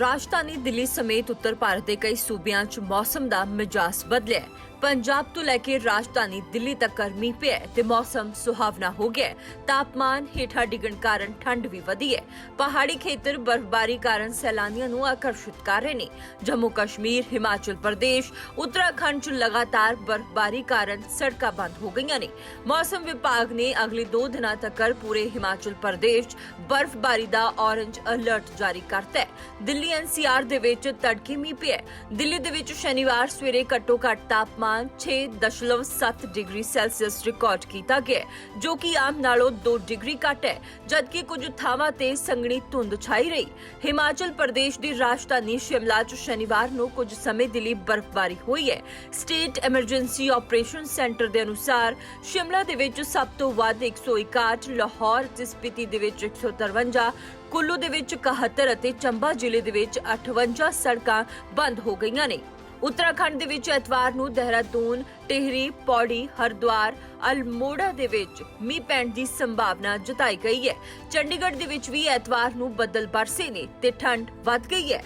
ਰਾਜਧਾਨੀ ਦਿੱਲੀ ਸਮੇਤ ਉੱਤਰ ਭਾਰਤ ਦੇ ਕਈ ਸੂਬਿਆਂ 'ਚ ਮੌਸਮ ਦਾ ਮਿਜਾਜ਼ ਬਦਲਿਆ ਹੈ। ਪੰਜਾਬ ਤੋਂ ਲੈ ਕੇ ਰਾਜਧਾਨੀ ਦਿੱਲੀ ਤੱਕ ਗਰਮੀ ਪਿਆ ਹੈ ਤੇ ਮੌਸਮ ਸੁਹਾਵਣਾ ਹੋ ਗਿਆ ਹੈ। ਤਾਪਮਾਨ ਹੇਠਾਂ ਡਿੱਗਣ ਕਾਰਨ ਠੰਡ ਵੀ ਵਧੀ ਹੈ ਪਹਾੜੀ ਖੇਤਰ ਬਰਫ਼ਬਾਰੀ ਕਾਰਨ ਸੈਲਾਨੀਆਂ ਨੂੰ ਆਕਰਸ਼ਿਤ ਕਰ ਰਹੇ ਨੇ ਜੰਮੂ ਕਸ਼ਮੀਰ, ਹਿਮਾਚਲ ਪ੍ਰਦੇਸ਼, ਉੱਤਰਾਖੰਡ 'ਚ ਲਗਾਤਾਰ ਬਰਫ਼ਬਾਰੀ ਕਾਰਨ ਸੜਕਾਂ ਬੰਦ ਹੋ ਗਈਆਂ ਨੇ ਮੌਸਮ ਵਿਭਾਗ ਨੇ ਅਗਲੇ 2 ਦਿਨਾਂ ਤੱਕ ਪੂਰੇ ਹਿਮਾਚਲ ਪ੍ਰਦੇਸ਼ 'ਚ ਬਰਫ਼ਬਾਰੀ ਦਾ ਔਰੰਜ ਅਲਰਟ ਜਾਰੀ ਕਰਤਾ ਹੈ ਦਿੱਲੀ ਐਨਸੀਆਰ ਦੇ ਵਿੱਚ ਤੜਕੇ ਮੀਂਹ ਪਿਆ ਹੈ। ਦਿੱਲੀ ਦੇ ਵਿੱਚ ਸ਼ਨੀਵਾਰ ਸਵੇਰੇ ਘੱਟੋ ਘੱਟ ਤਾਪਮਾਨ 6.7 ਡਿਗਰੀ ਸੈਲਸੀਅਸ ਰਿਕਾਰਡ ਕੀਤਾ ਗਿਆ ਹੈ, ਜੋ ਕਿ ਆਮ ਨਾਲੋਂ 2 ਡਿਗਰੀ ਘੱਟ ਹੈ ਜਦਕਿ ਕੁਝ ਥਾਵਾਂ ਤੇ ਸੰਘਣੀ ਧੁੰਦ ਛਾਈ ਰਹੀ ਹਿਮਾਚਲ ਪ੍ਰਦੇਸ਼ ਦੀ ਰਾਜਧਾਨੀ ਸ਼ਿਮਲਾ 'ਚ ਸ਼ਨੀਵਾਰ ਨੂੰ ਕੁਝ ਸਮੇਂ ਦੇ ਲਈ ਬਰਫ਼ਬਾਰੀ ਹੋਈ ਹੈ ਸਟੇਟ ਐਮਰਜੈਂਸੀ ਆਪਰੇਸ਼ਨ ਸੈਂਟਰ ਦੇ ਅਨੁਸਾਰ ਸ਼ਿਮਲਾ ਦੇ ਵਿੱਚ ਸਭ ਤੋਂ ਵੱਧ 161 ਲਾਹੌਰ ਤੇ ਸਪੀਤੀ ਦੇ ਵਿੱਚ 153 ਕੁੱਲੂ ਦੇ ਵਿੱਚ 71 ਅਤੇ ਚੰਬਾ ਜ਼ਿਲ੍ਹੇ ਦੇ ਵਿੱਚ 58 ਸੜਕਾਂ ਬੰਦ ਹੋ ਗਈਆਂ ਨੇ। ਉੱਤਰਾਖੰਡ ਦੇ ਵਿੱਚ ਐਤਵਾਰ ਨੂੰ ਦੇਹਰਾਦੂਨ, ਟਿਹਰੀ, ਪੌੜੀ, ਹਰਦੁਆਰ, ਅਲਮੋੜਾ ਦੇ ਵਿੱਚ ਮੀਂਹ ਪੈਣ ਦੀ ਸੰਭਾਵਨਾ ਜਤਾਈ ਗਈ ਹੈ। ਚੰਡੀਗੜ੍ਹ ਦੇ ਵਿੱਚ ਵੀ ਐਤਵਾਰ ਨੂੰ ਬੱਦਲ ਬਰਸੇ ਨੇ ਤੇ ਠੰਡ ਵੱਧ ਗਈ ਹੈ।